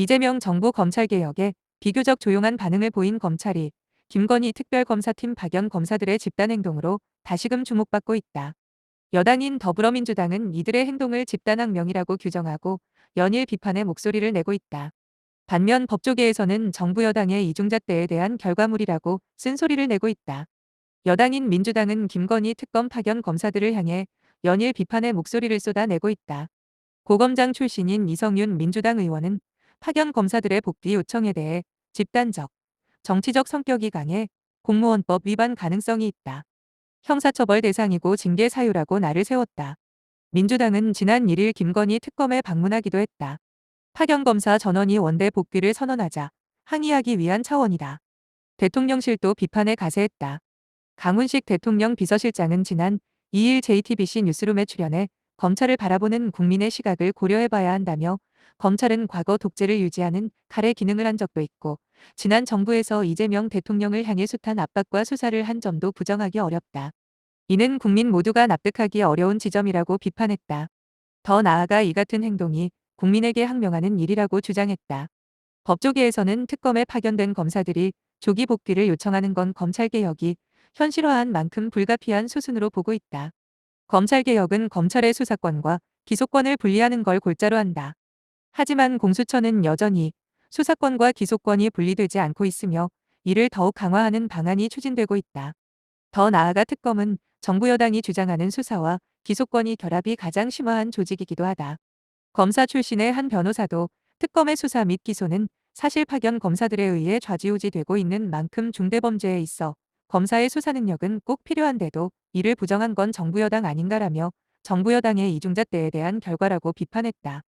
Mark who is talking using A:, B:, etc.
A: 이재명 정부 검찰개혁에 비교적 조용한 반응을 보인 검찰이 김건희 특별검사팀 파견 검사들의 집단 행동으로 다시금 주목받고 있다. 여당인 더불어민주당은 이들의 행동을 집단항명이라고 규정하고 연일 비판의 목소리를 내고 있다. 반면 법조계에서는 정부 여당의 이중잣대에 대한 결과물이라고 쓴소리를 내고 있다. 여당인 민주당은 김건희 특검 파견 검사들을 향해 연일 비판의 목소리를 쏟아내고 있다. 고검장 출신인 이성윤 민주당 의원은 파견 검사들의 복귀 요청에 대해 집단적, 정치적 성격이 강해 공무원법 위반 가능성이 있다. 형사처벌 대상이고 징계 사유라고 나를 세웠다. 민주당은 지난 1일 김건희 특검에 방문하기도 했다. 파견검사 전원이 원대 복귀를 선언하자 항의하기 위한 차원이다. 대통령실도 비판에 가세했다. 강훈식 대통령 비서실장은 지난 2일 JTBC 뉴스룸에 출연해 검찰을 바라보는 국민의 시각을 고려해봐야 한다며 검찰은 과거 독재를 유지하는 칼의 기능을 한 적도 있고 지난 정부에서 이재명 대통령을 향해 숱한 압박과 수사를 한 점도 부정하기 어렵다. 이는 국민 모두가 납득하기 어려운 지점이라고 비판했다. 더 나아가 이 같은 행동이 국민에게 항명하는 일이라고 주장했다. 법조계에서는 특검에 파견된 검사들이 조기 복귀를 요청하는 건 검찰개혁이 현실화한 만큼 불가피한 수순으로 보고 있다. 검찰개혁은 검찰의 수사권과 기소권을 분리하는 걸 골자로 한다. 하지만 공수처는 여전히 수사권과 기소권이 분리되지 않고 있으며 이를 더욱 강화하는 방안이 추진되고 있다. 더 나아가 특검은 정부 여당이 주장하는 수사와 기소권이 결합이 가장 심화한 조직이기도 하다. 검사 출신의 한 변호사도 특검의 수사 및 기소는 사실 파견 검사들에 의해 좌지우지되고 있는 만큼 중대범죄에 있어 검사의 수사 능력은 꼭 필요한데도 이를 부정한 건 정부 여당 아닌가라며 정부 여당의 이중잣대에 대한 결과라고 비판했다.